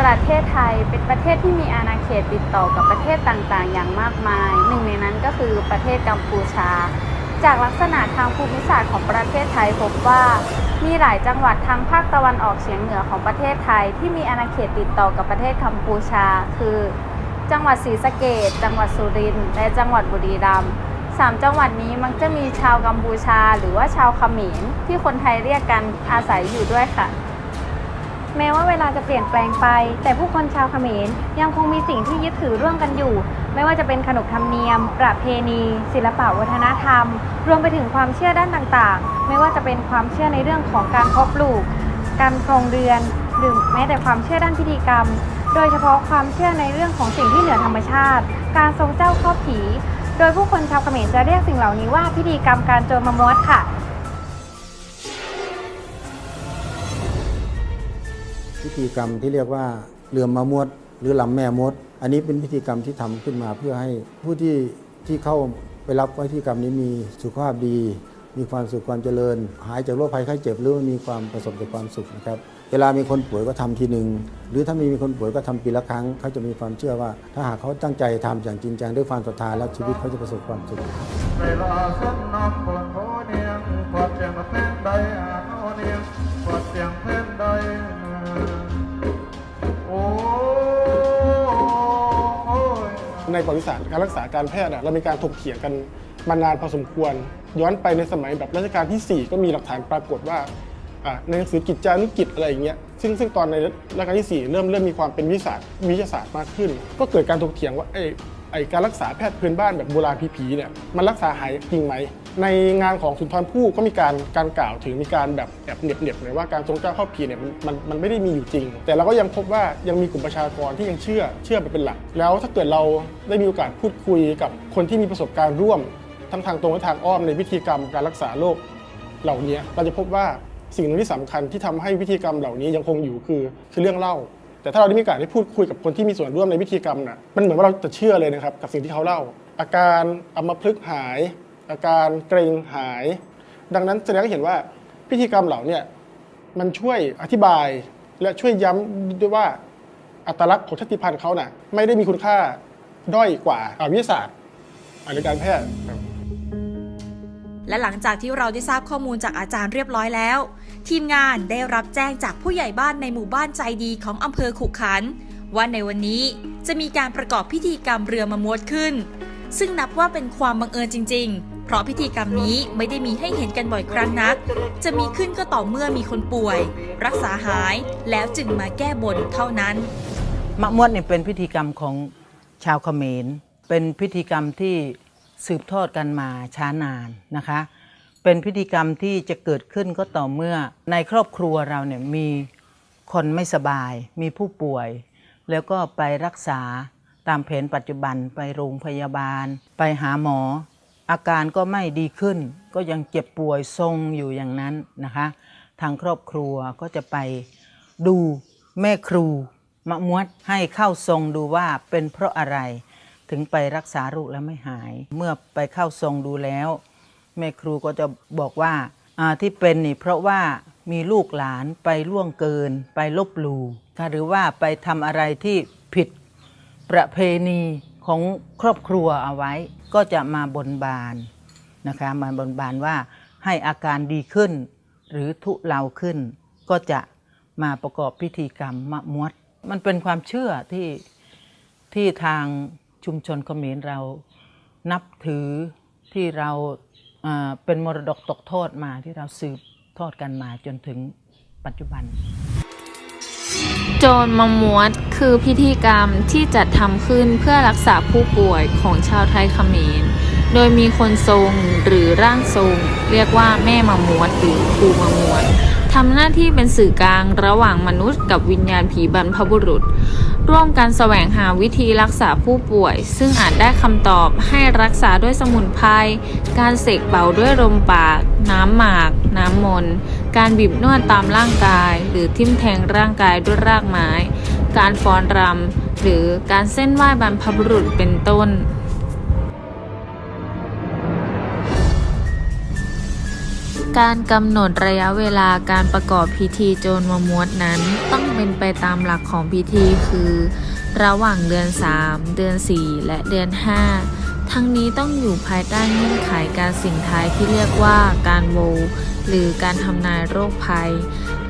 ประเทศไทยเป็นประเทศที่มีอาณาเขตติดต่อกับประเทศต่างๆ อย่างมากมาย หนึ่งในนั้นก็คือประเทศกัมพูชา จากลักษณะทางภูมิศาสตร์ของประเทศไทยพบว่า มีหลายจังหวัดทางภาคตะวันออกเฉียงเหนือของประเทศไทย ที่มีอาณาเขตติดต่อกับประเทศกัมพูชา คือ จังหวัดศรีสะเกษจังหวัดสุรินทร์และจังหวัดบุรีรัมย์สามจังหวัดนี้มักจะมีชาวกัมพูชา หรือว่าชาวเขมรที่คนไทยเรียกกันอาศัยอยู่ด้วยค่ะ แม้ว่าเวลาจะเปลี่ยนแปลงไป แต่ผู้คนชาวเขมรยังคงมีสิ่งที่ยึดถือร่วมกันอยู่ ไม่ว่าจะเป็นขนบธรรมเนียม ประเพณี ศิลปะวัฒนธรรม รวมไปถึงความเชื่อด้านต่างๆ ไม่ว่าจะเป็นความเชื่อในเรื่องของการเพาะปลูก การครองเรือนหรือแม้แต่ความเชื่อด้านพิธีกรรม โดยเฉพาะความเชื่อในเรื่องของสิ่งที่เหนือธรรมชาติ การทรงเจ้าเข้าผี โดยผู้คนชาวเขมรจะเรียกสิ่งเหล่านี้ว่าพิธีกรรมการโจรมามวดค่ะ พิธีกรรมที่เรียกว่าเรือมะมวด หรือลำแม่มด อันนี้เป็นพิธีกรรมที่ทำขึ้นมาเพื่อให้ผู้ที่ที่เข้าไปรับพิธีกรรมนี้มีสุขภาพดี มีความสุขความเจริญ หายจากโรคภัยไข้เจ็บหรือว่ามีความประสบแต่ความสุขนะครับเวลามีคนป่วยก็ทำทีหนึ่งหรือถ้ามีมีคนป่วยก็ทำปีละครั้งเขาจะมีความเชื่อว่า ถ้าหากเขาตั้งใจทำอย่างจริงจังด้วยความศรัทธาแล้วชีวิตเขาจะประสบความสุขเว ในประวัติศาสตร์การรักษาการแพทย์เรามีการถกเถียงกันมานานพอสมควร ย้อนไปในสมัยแบบรัชกาลที่ 4 ก็มีหลักฐานปรากฏว่าในหนังสือกิจจานุกิจอะไรอย่างเงี้ยซึ่งซึ่งตอนในรัชกาลที่ 4 เริ่มเริ่มมีความเป็นวิทยาสวิทยาศาสตร์มากขึ้น ก็เกิดการถกเถียงว่าไอไอ้การรักษาแพทย์พื้นบ้านแบบโบราณผีๆเนี่ยมันรักษาหายจริงไหม ในงานของสุนทรภู่ก็มีการการกล่าวถึงมีการแบบแอบเหน็บๆเลยว่าการทรงเจ้าเข้าผีเนี่ยมันมันไม่ได้มีอยู่จริง แต่เราก็ยังพบว่ายังมีกลุ่มประชากรที่ยังเชื่อเชื่อไปเป็นหลัก แล้วถ้าเกิดเราได้มีโอกาสพูดคุยกับคนที่มีประสบการณ์ร่วม ทั้งทางตรงและทางอ้อมในพิธีกรรมการรักษาโรคเหล่านี้เราจะพบว่าสิ่งหนึ่งที่สำคัญที่ทำให้พิธีกรรมเหล่านี้ยังคงอยู่คือคือเรื่องเล่า แต่ถ้าเราได้มีโอกาสได้พูดคุยกับคนที่มีส่วนร่วมในพิธีกรรมน่ะมันเหมือนว่าเราจะเชื่อเลยนะครับกับสิ่งที่เขาเล่า อาการอัมพฤกษ์หาย อาการเกรงหาย ดังนั้นแสดงให้เห็นว่าพิธีกรรมเหล่านี้มันช่วยอธิบายและช่วยย้ำด้วยว่าอัตลักษณ์ของชาติพันธุ์เขาน่ะไม่ได้มีคุณค่าด้อยกว่าอาวิทยาศาสตร์อ่าหรือการแพทย์และหลังจากที่เราได้ทราบข้อมูลจากอาจารย์เรียบร้อยแล้ว ทีมงานได้รับแจ้งจากผู้ใหญ่บ้านในหมู่บ้านใจดีของอำเภอขุขัน ว่าในวันนี้จะมีการประกอบพิธีกรรมเรือมมวดขึ้น ซึ่งนับว่าเป็นความบังเอิญจริง ๆ เพราะพิธีกรรมนี้ไม่ได้มีให้เห็นกันบ่อยครั้งนัก จะมีขึ้นก็ต่อเมื่อมีคนป่วย รักษาหายแล้วจึงมาแก้บนเท่านั้น มะมวดเนี่ยเป็นพิธีกรรมของชาวเขมร เป็นพิธีกรรมที่สืบทอดกันมาช้านานนะคะ เป็นพิธีกรรมที่จะเกิดขึ้นก็ต่อเมื่อในครอบครัวเราเนี่ยมีคนไม่สบาย มีผู้ป่วย แล้วก็ไปรักษาตามแผนปัจจุบันไปโรงพยาบาล ไปหาหมอ อาการก็ไม่ดีขึ้น ก็ยังเจ็บป่วยทรงอยู่อย่างนั้นนะคะ ทางครอบครัวก็จะไปดูแม่ครูมะมวดให้เข้าทรงดูว่าเป็นเพราะอะไร ถึงไปรักษาโรคแล้วไม่หาย เมื่อไปเข้าทรงดูแล้ว แม่ครูก็จะบอกว่าที่เป็นนี่เพราะว่ามีลูกหลานไปล่วงเกิน ไปลบหลู่หรือว่าไปทำอะไรที่ผิดประเพณี ของครอบครัวเอาไว้ ก็จะมาบนบานนะคะมาบนบานว่าให้อาการดีขึ้น หรือทุเลาขึ้น ก็จะมาประกอบพิธีกรรมมะมวด มันเป็นความเชื่อที่ที่ทางชุมชนเขมรเรานับถือที่เราเป็นมรดกตกทอดมาที่เราสืบทอดกันมาจนถึงปัจจุบัน จรมมวดคือพิธีกรรมที่จัดทำขึ้นเพื่อรักษาผู้ป่วยของชาวไทยเขมร โดยมีคนทรงหรือร่างทรง เรียกว่าแม่มมวดหรือครูมมวดทำหน้าที่เป็นสื่อกลางระหว่างมนุษย์กับวิญญาณผีบรรพบุรุษ ร่วมกันแสวงหาวิธีรักษาผู้ป่วย ซึ่งอาจได้คำตอบให้รักษาด้วยสมุนไพรการเสกเป่าด้วยลมปาก น้ำหมาก น้ำมนต์ การบีบนวดตามร่างกาย หรือทิ่มแทงร่างกายด้วยรากไม้ การฟ้อนรำ หรือการเส้นไหว้บรรพบุรุษเป็นต้นการกำหนดระยะเวลาการประกอบพิธีโจรมมวดนั้น ต้องเป็นไปตามหลักของพิธีคือ ระหว่างเดือน 3 เดือน 4 และเดือน 5 ทั้งนี้ต้องอยู่ภายใต้เงื่อนไขการสิ่งท้ายที่เรียกว่าการโวหรือการทำนายโรคภัย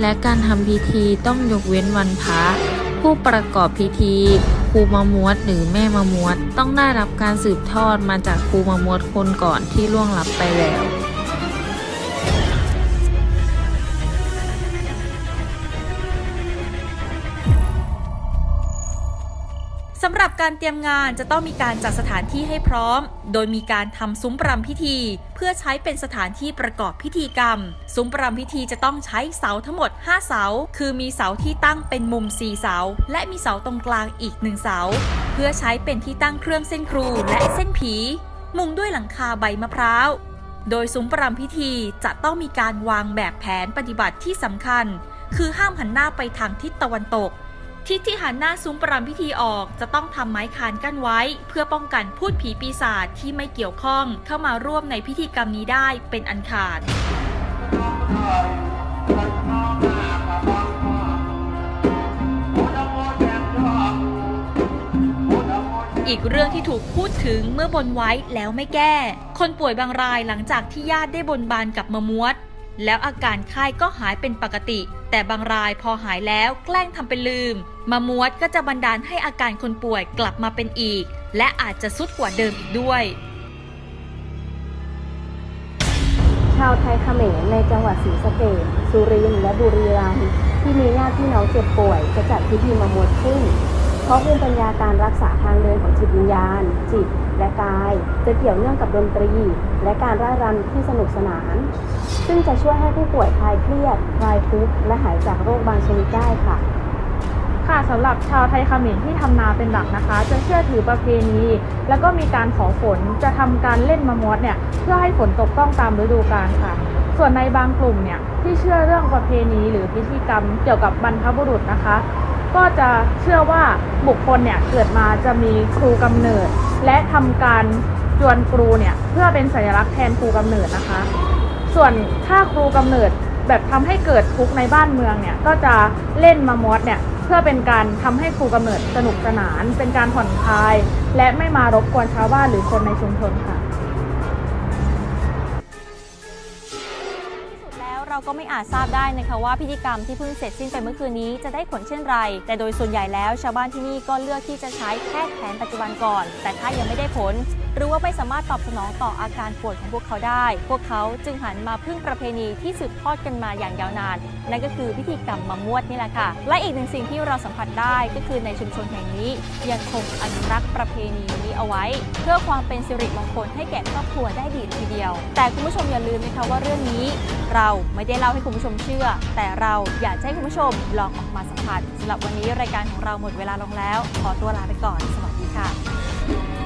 และการทำพิธีต้องยกเว้นวันพระผู้ประกอบพิธีครูมามวดหรือแม่มามวด ต้องได้รับการสืบทอดมาจากครูมามวดคนก่อนที่ล่วงลับไปแล้วำหรับการเตรียมงานจะต้องมีการจัดสถานที่ให้พร้อม โดยมีการทำซุ้มปรำพิธี เพื่อใช้เป็นสถานที่ประกอบพิธีกรรม ซุ้มปรำพิธีจะต้องใช้เสาทั้งหมด 5 เสา คือมีเสาที่ตั้งเป็นมุม 4 เสา และมีเสาตรงกลางอีก 1 เสา เพื่อใช้เป็นที่ตั้งเครื่องเส้นครูและเส้นผี มุงด้วยหลังคาใบมะพร้าวโดยซุ้มปรำพิธีจะต้องมีการวางแบบแผนปฏิบัติที่สำคัญ คือห้ามหันหน้าไปทางทิศตะวันตก ทิศที่หันหน้าซุ้มปรำพิธีออก จะต้องทำไม้คานกั้นไว้ เพื่อป้องกันพูดผีปีศาจที่ไม่เกี่ยวข้องเข้ามาร่วมในพิธีกรรมนี้ได้เป็นอันขาดอีกเรื่องที่ถูกพูดถึงเมื่อบนไว้แล้วไม่แก้ คนป่วยบางรายหลังจากที่ญาติได้บนบานกับมะมวด แล้วอาการไข้ก็หายเป็นปกติ แต่บางรายพอหายแล้วแกล้งทำเป็นลืม มามวดก็จะบันดาลให้อาการคนป่วยกลับมาเป็นอีก และอาจจะสุดกว่าเดิมอีกด้วย ชาวไทยเขมรในจังหวัดศรีสะเกษสุรินทร์และบุรีรัมย์ที่มีญาติพี่น้องเจ็บป่วย จะจัดพิธีมามวดขึ้น เพราะภูมิปัญญาการรักษาทางเดินของจิตวิญญาณ จิตและกาย จะเกี่ยวเนื่องกับดนตรี และการร่ายรำที่สนุกสนาน ซึ่งจะช่วยให้ผู้ป่วยคลายเครียดคลายทุกข์และหายจากโรคบางชนิดได้ค่ะ ค่ะสำหรับชาวไทยเขมรที่ทำนาเป็นหลักนะคะ จะเชื่อถือประเพณี แล้วก็มีการขอฝนจะทำการเล่นมะมวดเนี่ยเพื่อให้ฝนตกต้องตามฤดูกาลค่ะส่วนในบางกลุ่มเนี่ยที่เชื่อเรื่องประเพณีหรือพิธีกรรมเกี่ยวกับบรรพบุรุษนะคะ ก็จะเชื่อว่าบุคคลเนี่ยเกิดมาจะมีครูกำเนิด และทำการจวนครูเนี่ยเพื่อเป็นสัญลักษณ์แทนครูกำเนิดนะคะ ส่วนถ้าครูกำเนิดแบบทำให้เกิดทุกข์ในบ้านเมืองเนี่ยก็จะเล่นมามอดเนี่ยเพื่อเป็นการทำให้ครูกำเนิดสนุกสนาน เป็นการผ่อนคลาย และไม่มารบกวนชาวบ้านหรือคนในชุมชนค่ะ เราก็ไม่อาจทราบได้นะคะว่าพิธีกรรมที่เพิ่งเสร็จสิ้นไปเมื่อคืนนี้จะได้ผลเช่นไร แต่โดยส่วนใหญ่แล้วชาวบ้านที่นี่ก็เลือกที่จะใช้แพทย์แผนปัจจุบันก่อน แต่ถ้ายังไม่ได้ผล หรือว่าไม่สามารถตอบสนองต่ออาการป่วยของพวกเขาได้ พวกเขาจึงหันมาพึ่งประเพณีที่สืบทอดกันมาอย่างยาวนาน นั่นก็คือพิธีกรรมมามวดนี่แหละค่ะ และอีกหนึ่งสิ่งที่เราสัมผัสได้ก็คือในชุมชนแห่งนี้ ยังคงอนุรักษ์ประเพณีนี้เอาไว้ เพื่อความเป็นสิริมงคลให้แก่ครอบครัวได้ดีทีเดียว แต่คุณผู้ชมอย่าลืมนะคะว่าเรื่องนี้ เราไม่ได้เล่าให้คุณผู้ชมเชื่อ แต่เราอยากให้คุณผู้ชมลองออกมาสัมผัสสำหรับวันนี้รายการของเราหมดเวลาลงแล้ว ขอตัวลาไปก่อน สวัสดีค่ะ